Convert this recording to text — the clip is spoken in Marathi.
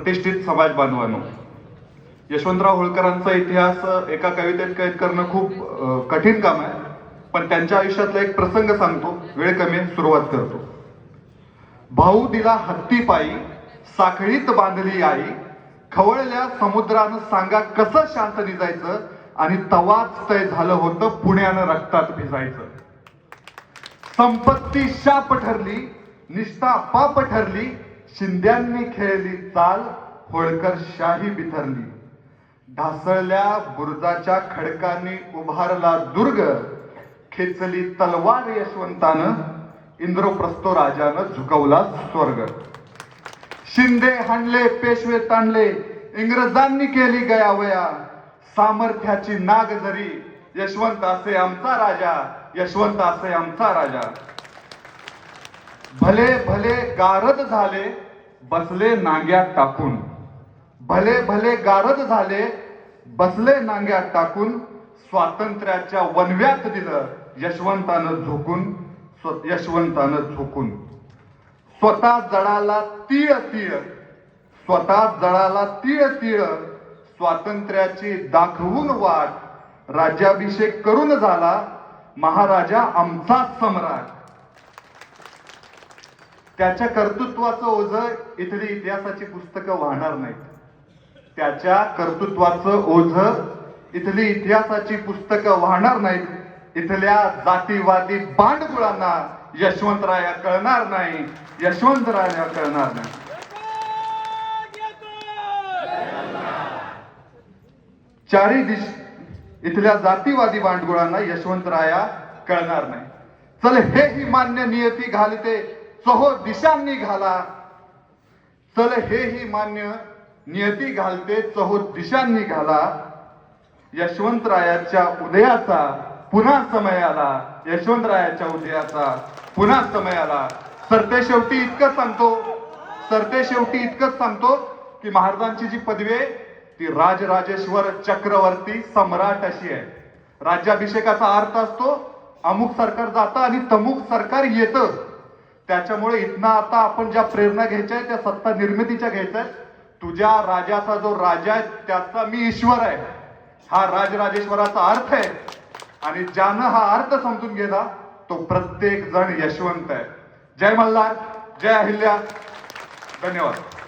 प्रतिष्ठित समाज बांधवांनो. यशवंतराव होळकरांचा इतिहास एका कवितेत कैद करणं खूप कठीण काम आहे. पण त्यांच्या आयुष्यातला एक प्रसंग सांगतो वेळ कमी सुरुवात करतो. भाऊ दिला हत्ती पायी साखळीत बांधली आई. खवळल्या समुद्रानं सांगा कसं शांत निजायचं आणि तवाच तय झालं होतं पुण्यानं रक्तात भिजायचं. संपत्ती शाप ठरली निष्ठा पाप ठरली शिंद्यांनी खेळली चाल होळकर शाही बिथरली. ढासळल्या बुरजाच्या खडकांनी उभारला दुर्ग खेचली तलवार यशवंतानं इंद्रप्रस्तो राजानं झुकवला स्वर्ग. शिंदे हाणले पेशवे ताणले इंग्रजांनी केली गयावया. सामर्थ्याची नाग जरी यशवंत असे आमचा राजा यशवंत असे आमचा राजा. भले भले गारद झाले बसले नांग्यात टाकून. भले भले गारद झाले बसले नांग्यात टाकून स्वातंत्र्याच्या वनव्यात दिलं यशवंतानं झोकून स्व- यशवंतानं झोकून. स्वतः जळाला तीळ तीळ. स्वतः जळाला तीळ तीळ. स्वातंत्र्याची दाखवून वाट. राज्याभिषेक करून झाला. महाराजा आमचा सम्राट. त्याच्या कर्तृत्वाचं ओझ इथली इतिहासाची पुस्तकं वाहणार नाहीत. त्याच्या कर्तृत्वाचं ओझ इथली इतिहासाची पुस्तकं वाहणार नाहीत. इथल्या जातीवादी बांडगुळांना यशवंतराया कळणार नाही. यशवंतराया कळणार नाही. चारी दिश इथल्या जातीवादी बांडगुळांना यशवंतराया कळणार नाही. चल हे ही मान्य नियती घालते. चहो दिशांनी घाला. चल हे ही मान्य नियती घालते चहो दिशांनी घाला. यशवंतरायाच्या उदयाचा पुन्हा समय आला. यशवंतरायाच्या उदयाचा पुन्हा समय आला. सरते शेवटी इतकंच सांगतो. सरते शेवटी इतकंच सांगतो की महाराजांची जी पदवी आहे ती राजराजेश्वर चक्रवर्ती सम्राट अशी आहे. राज्याभिषेकाचा अर्थ असतो अमुक सरकार जातं आणि तमुक सरकार येतं. त्याच्यामुळे इथनं आता आपण ज्या प्रेरणा घ्यायच्या आहेत त्या सत्ता निर्मितीच्या घ्यायच्या आहेत तुझ्या राजाचा जो राजा आहे त्याचा मी ईश्वर आहे. हा राजराजेश्वराचा अर्थ आहे. आणि ज्यानं हा अर्थ समजून गेला तो प्रत्येक जण यशवंत आहे. जय मल्हार जय अहिल्या. धन्यवाद.